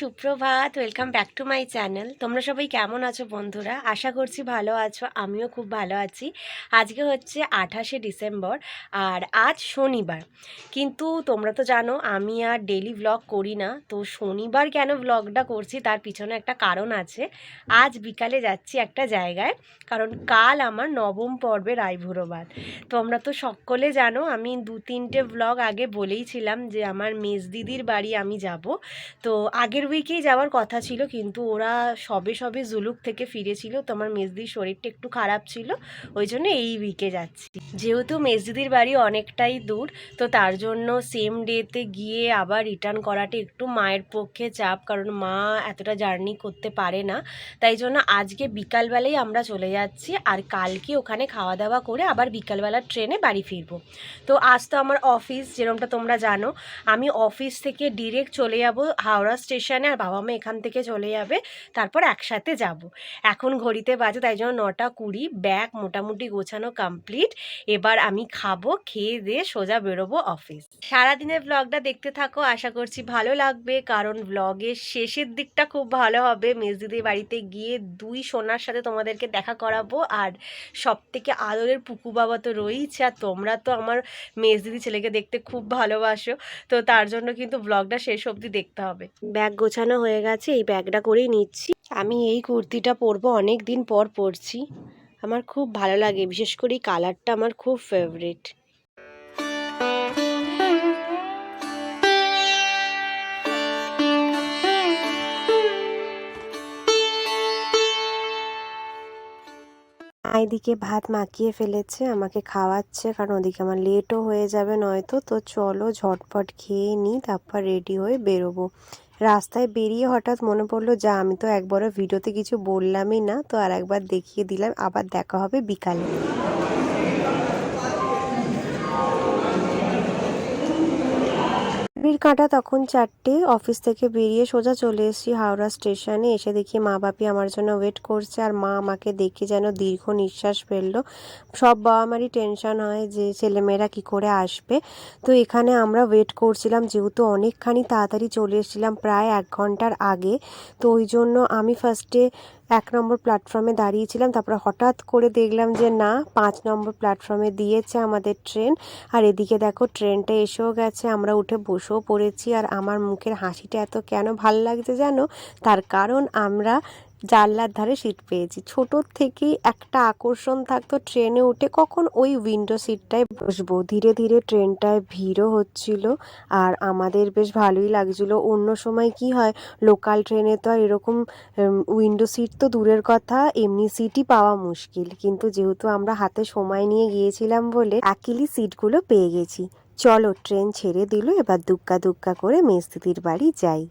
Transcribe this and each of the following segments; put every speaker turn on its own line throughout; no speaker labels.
সুপ্রভাত welcome back to my channel তোমরা সবাই কেমন আছো বন্ধুরা? আশা করছি ভালো আছো, আমিও খুব ভালো আছি। আজকে হচ্ছে আঠাশে ডিসেম্বর, আর আজ শনিবার। কিন্তু তোমরা তো জানো, আমি আর ডেলি ব্লগ করি না। তো শনিবার কেন ব্লগটা করছি, তার পিছনে একটা কারণ আছে। আজ বিকালে যাচ্ছি একটা জায়গায়, কারণ কাল আমার নবম পর্বে আইভুরোবাদ। তোমরা তো সকলে জানো, আমি দু তিনটে ব্লগ আগে বলেইছিলাম যে আমার মেজ দিদির বাড়ি আমি যাব। তো আগের উইকেই যাওয়ার কথা ছিল, কিন্তু ওরা সবে সবে জুলুক থেকে ফিরেছিল। তো আমার মেজদির শরীরটা একটু খারাপ ছিল, ওই জন্য এই উইকে যাচ্ছি। যেহেতু মেজদিদির বাড়ি অনেকটাই দূর, তো তার জন্য সেম ডেতে গিয়ে আবার রিটার্ন করাটা একটু মায়ের পক্ষে চাপ, কারণ মা এতটা জার্নি করতে পারে না। তাই জন্য আজকে বিকালবেলায় আমরা চলে যাচ্ছি আর কালকে ওখানে খাওয়া দাওয়া করে আবার বিকালবেলা ট্রেনে বাড়ি ফিরবো। তো আজ তো আমার অফিস যেরকমটা তোমরা জানো, আমি অফিস থেকে ডিরেক্ট চলে যাব হাওড়া স্টেশনে আর বাবা মা এখান থেকে চলে যাবে, তারপর একসাথে যাব। এখন ঘড়িতে বাজে তাই জন্য নটা কুড়ি, ব্যাগ মোটামুটি গোছানো কমপ্লিট এবার আমি খাব, খেয়ে দিয়ে সোজা বেরোবো অফিস সারাদিনের ব্লগটা দেখতে থাকো, আশা করছি ভালো লাগবে, কারণ ব্লগের শেষের দিকটা খুব ভালো হবে। মেজদিদির বাড়িতে গিয়ে দুই সোনার সাথে তোমাদেরকে দেখা করাবো, আর সব থেকে আদরের পুকু বাবা তো রয়েইছে, আর তোমরা তো আমার মেজদিদি ছেলেকে দেখতে খুব ভালোবাসো, তো তার জন্য কিন্তু ব্লগটা শেষ অবধি দেখতে হবে। ব্যাগ গোছানো হয়ে গেছে, এই ব্যাগটা করেই নিচ্ছি। আমি এই কুর্তিটা পরবো অনেক দিন পর পরছি। আমার খুব ভালো লাগে, বিশেষ করে এই কালারটা আমার খুব ফেভারিট এদিকে ভাত মাখিয়ে ফেলেছে, আমাকে খাওয়াচ্ছে, কারণ ওদিকে আমার লেটও হয়ে যাবে নয়তো। তো চলো ঝটপট খেয়ে নিই, তারপর রেডি হয়ে বেরোবো। রাস্তায় বেরিয়ে হঠাৎ মনে পড়ল, যা, আমি তো একবারও ভিডিওতে কিছু বললামই না। তো আর একবার দেখিয়ে দিলাম, আবার দেখা হবে বিকালে। ঘড়ির কাঁটা তখন চারটে। অফিস থেকে বেরিয়ে সোজা চলে এসেছি হাওড়া স্টেশনে। এসে দেখি মা বাপি আমার জন্য ওয়েট করছে আর মা আমাকে দেখে যেন দীর্ঘ নিঃশ্বাস ফেলল। সব বাবা মারই টেনশন হয় যে ছেলেমেয়েরা কি করে আসবে। তো এখানে আমরা ওয়েট করছিলাম, যেহেতু অনেকখানি তাড়াতাড়ি চলে এসেছিলাম প্রায় এক ঘণ্টার আগে। তো ওই জন্য আমি ফার্স্টে এক নম্বর প্ল্যাটফর্মে দাঁড়িয়েছিলাম, তারপরে হঠাৎ করে দেখলাম যে না, পাঁচ নম্বর প্ল্যাটফর্মে দিয়েছে আমাদের ট্রেন আর এদিকে দেখো ট্রেনটা এসেও গেছে, আমরা উঠে বসেও পড়েছি। আর আমার মুখের হাসিটা এত কেন ভালো লাগছে জানো? তার কারণ আমরা জানলার ধারে সিট পেয়েছি। ছোটোর থেকেই একটা আকর্ষণ থাকতো ট্রেনে উঠে। কখন ওই উইন্ডো সিটটায় বসবো? ধীরে ধীরে ট্রেনটায় ভিড়ও হচ্ছিল আর আমাদের বেশ ভালোই লাগছিল। অন্য সময় কি হয় লোকাল ট্রেনে তো আর এরকম উইন্ডো সিট তো দূরের কথা, এমনি সিটই পাওয়া মুশকিল। কিন্তু যেহেতু আমরা হাতে সময় নিয়ে গিয়েছিলাম বলে একইলি সিটগুলো পেয়ে গেছি। চলো, ট্রেন ছেড়ে দিল, এবার দুক্কা দুক্কা করে মেস্তিদির বাড়ি যাই।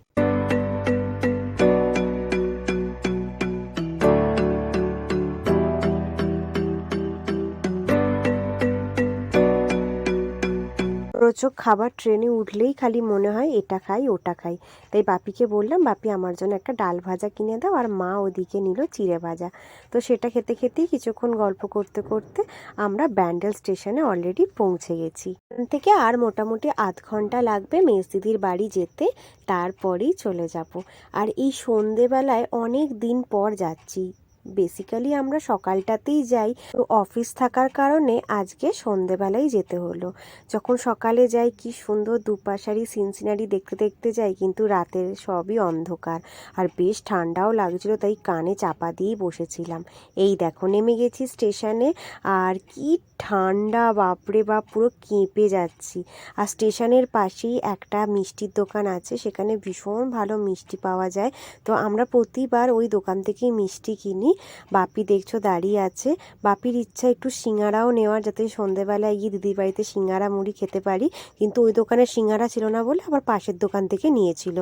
রোচক খাবার ট্রেনে উঠলেই খালি মনে হয়, এটা খাই, ওটা খাই। তাই বাপিকে বললাম, বাপি, আমার জন্য একটা ডাল ভাজা কিনে দাও আর মা ওদিকে নিল চিড়ে ভাজা। তো সেটা খেতে খেতেই কিছুক্ষণ গল্প করতে করতে আমরা ব্যান্ডেল স্টেশনে অলরেডি পৌঁছে গেছি। থেকে আর মোটামুটি আধ ঘণ্টা লাগবে মেজদিদির বাড়ি যেতে, তারপরেই চলে যাব। আর এই সন্ধেবেলায় অনেক দিন পর যাচ্ছি। বেসিক্যালি আমরা সকালটাতেই যাই। তো অফিস থাকার কারণে আজকে সন্ধেবেলায় যেতে হলো। যখন সকালে যাই, কি সুন্দর দুপাশারি সিনসিনারি দেখতে দেখতে যাই, কিন্তু রাতের সবই অন্ধকার। আর বেশ ঠান্ডাও লাগছিল, তাই কানে চাপা দিয়েই বসেছিলাম। এই দেখো, নেমে গেছি স্টেশনে, আর কি ঠান্ডা, বাপরে বাপ, পুরো কেঁপে যাচ্ছি। আর স্টেশনের পাশেই একটা মিষ্টির দোকান আছে, সেখানে ভীষণ ভালো মিষ্টি পাওয়া যায়। তো আমরা প্রতিবার ওই দোকান থেকেই মিষ্টি কিনি। বাপি দেখছ দাঁড়িয়ে আছে। বাপির ইচ্ছা একটু সিঙ্গারাও নেওয়ার যাতে সন্ধেবেলায় গিয়ে দিদির বাড়িতে সিঙ্গারা মুড়ি খেতে পারি। কিন্তু ওই দোকানে সিঙ্গারা ছিল না বলে আবার পাশের দোকান থেকে নিয়েছিল।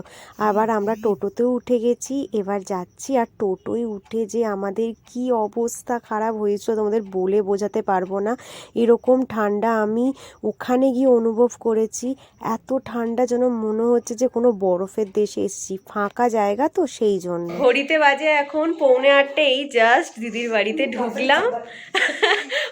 আবার আমরা টোটোতেও উঠে গেছি, এবার যাচ্ছি আর টোটোয় উঠে যে আমাদের কি অবস্থা খারাপ হয়েছিল তোমাদের বলে বোঝাতে পারব না। এরকম ঠান্ডা আমি ওখানে গিয়ে অনুভব করেছি। এত ঠান্ডা যেন মনে হচ্ছে যে কোনো বরফের দেশে এসেছি। ফাঁকা জায়গা তো সেই জন্য। ঘড়িতে বাজে এখন পৌনে আটটা এই
জাস্ট দিদির বাড়িতে ঢুকলাম।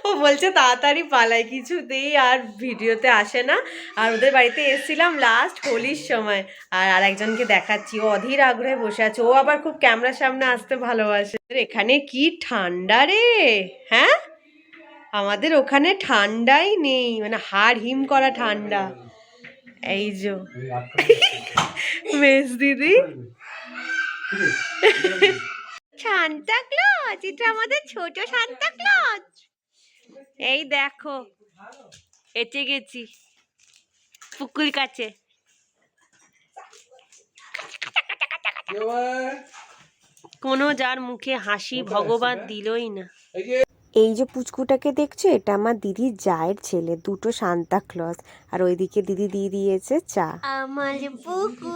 ও বলছে তাড়াতাড়ি পালাই কিছুতেই আর ভিডিওতে আসে না। আর ওদের বাড়িতে এসেছিলাম লাস্ট হোলির সময়। আর আরেকজনকে দেখাচ্ছি। ও অধীর আগ্রহে বসে আছে। ও আবার খুব ক্যামেরার সামনে আসতে ভালোবাসে। এখানে কি ঠান্ডা রে? হ্যাঁ? আমাদের ওখানে ঠান্ডাই নেই। মানে হাড় হিম করা ঠান্ডা। এই যে। মেস দিদি। সান্তা ক্লজ এটা আমাদের ছোট সান্তা ক্লজ। এই দেখো এসে গেছি পুকুর কাছে। কোনো যার মুখে হাসি ভগবান দিলই না। এই যে পুচকুটাকে দেখছ এটা আমার দিদির জায়ের ছেলে দুটো সান্তা ক্লজ আর ওইদিকে দিদি দিয়ে দিয়েছে চা।
আমার পুকু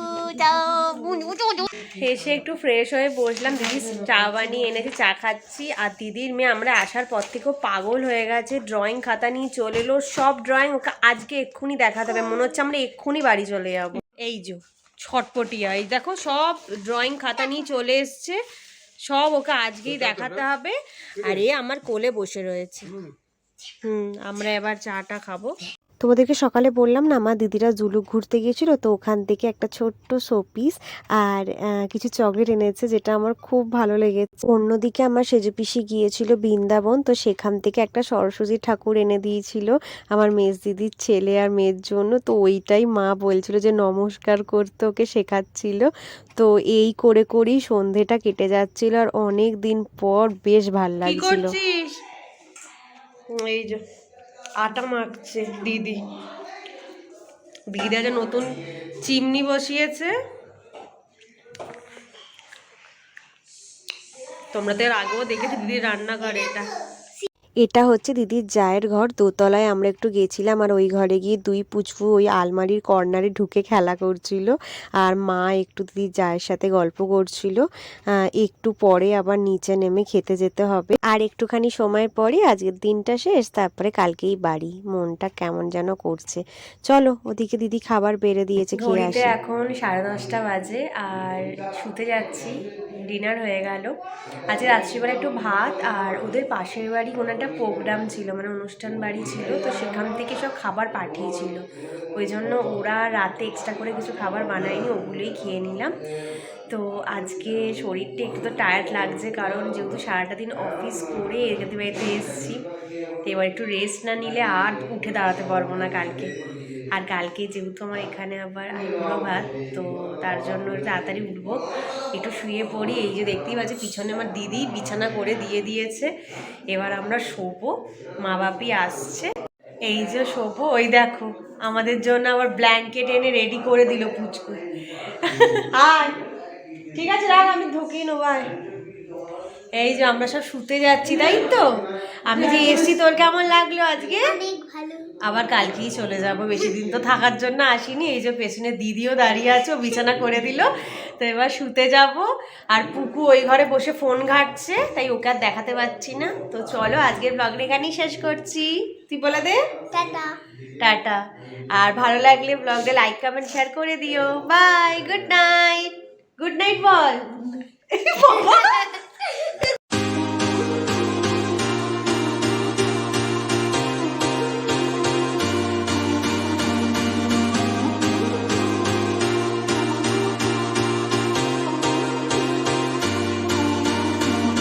এসে একটু ফ্রেশ হয়ে বসলাম। দিদি চা বানিয়ে এনেছে চা খাচ্ছি। আর দিদির মেয়ে আমরা আসার পর থেকেও পাগল হয়ে গেছে ড্রয়িং খাতা নিয়ে চলে এলো। সব ড্রয়িং ওকে আজকে এক্ষুনি দেখাতে হবে। মনে হচ্ছে আমরা এক্ষুনি বাড়ি চলে যাব। এই যে ছটপটিয়া। এই দেখো সব ড্রয়িং খাতা নিয়ে চলে এসছে। সব ওকে আজকেই দেখাতে হবে। আর এ আমার কোলে বসে রয়েছে। হুম আমরা এবার চাটা খাব। তোমাদেরকে সকালে বললাম না আমার দিদিরা জুলুক ঘুরতে গিয়েছিল তো ওখান থেকে একটা ছোট্ট শোপিস আর কিছু চকলেট এনেছে যেটা আমার খুব ভালো লেগেছে। অন্যদিকে আমার সেজো পিসি গিয়েছিল বৃন্দাবন তো সেখান থেকে একটা সরস্বতী ঠাকুর এনে দিয়েছিল আমার মেজ দিদির ছেলে আর মেয়ের জন্য তো ওইটাই মা বলছিল যে নমস্কার করতে ওকে শেখাচ্ছিল। তো এই করে করেই সন্ধেটা কেটে যাচ্ছিল আর অনেক দিন পর বেশ ভালো লাগছিল। এই যে। আটা মাখছে, দিদি। দিদি একটা নতুন চিমনি বসিয়েছে। তোমরা তো এর আগেও দেখেছ দিদির রান্নাঘর এটা। এটা হচ্ছে দিদির জায়ের ঘর। দোতলায় আমরা একটু গেছিলাম আর ওই ঘরে গিয়ে দুই পুচপু ওই আলমারির কর্নারে ঢুকে খেলা করছিল আর মা একটু দিদির জায়ের সাথে গল্প করছিল। একটু পরে আবার নিচে নেমে খেতে যেতে হবে। আর একটুখানি সময় পরে আজকের দিনটা শেষ তারপরে কালকেই বাড়ি। মনটা কেমন যেন করছে। চলো ওদিকে দিদি খাবার বেড়ে দিয়েছে খেয়ে আসি। এখন সাড়ে দশটা বাজে আর শুতে যাচ্ছি। ডিনার হয়ে গেল। আজকে রাত্রিবেলা একটু ভাত আর ওদের পাশের বাড়ি কোনো একটা প্রোগ্রাম ছিল মানে অনুষ্ঠান বাড়ি ছিল, তো সেখান থেকে সব খাবার পাঠিয়েছিল। ওই জন্য ওরা রাতে এক্সট্রা করে কিছু খাবার বানায়নি, ওগুলোই খেয়ে নিলাম। তো আজকে শরীরটা একটু তো টায়ার্ড লাগছে, কারণ যেহেতু সারাটা দিন অফিস করে এখানে বাড়িতে এসেছি এবার একটু রেস্ট না নিলে আর উঠে দাঁড়াতে পারব না কালকে। আর কালকে যেহেতু আমার এখানে আবার ভাত, তো তার জন্য তাড়াতাড়ি উঠবো। একটু শুয়ে পড়ি, এই যে দেখতেই পাচ্ছি পিছনে আমার দিদি বিছানা করে দিয়ে দিয়েছে। এবার আমরা শোবো, মা বাপি আসছে। এই যে শোবো, ওই দেখো, আমাদের জন্য আবার ব্ল্যাঙ্কেট এনে রেডি করে দিল পুচকু। আর ঠিক আছে রাখ, আমি ঢুকিয়ে নেব, আয়। এই যে আমরা সব শুতে যাচ্ছি, তাই তো? আমি যে এসছি, তোর কেমন লাগল আজকে?
অনেক ভালো
আবার কালকেই চলে যাব বেশি দিন তো থাকার জন্য আসিনি এই যে পেছনে দিদিও দাঁড়িয়ে আছে ও বিছানা করে দিল তো এবার শুতে যাব। আর পুকু ওই ঘরে বসে ফোন ঘাটছে তাই ওকে আর দেখাতে পাচ্ছি না। তো চলো আজকের ব্লগটা এখানেই শেষ করছি। তুই বলে দে।
টাটা।
টাটা। আর ভালো লাগলে ব্লগটা লাইক কমেন্ট শেয়ার করে দিও। Bye good night good night বল।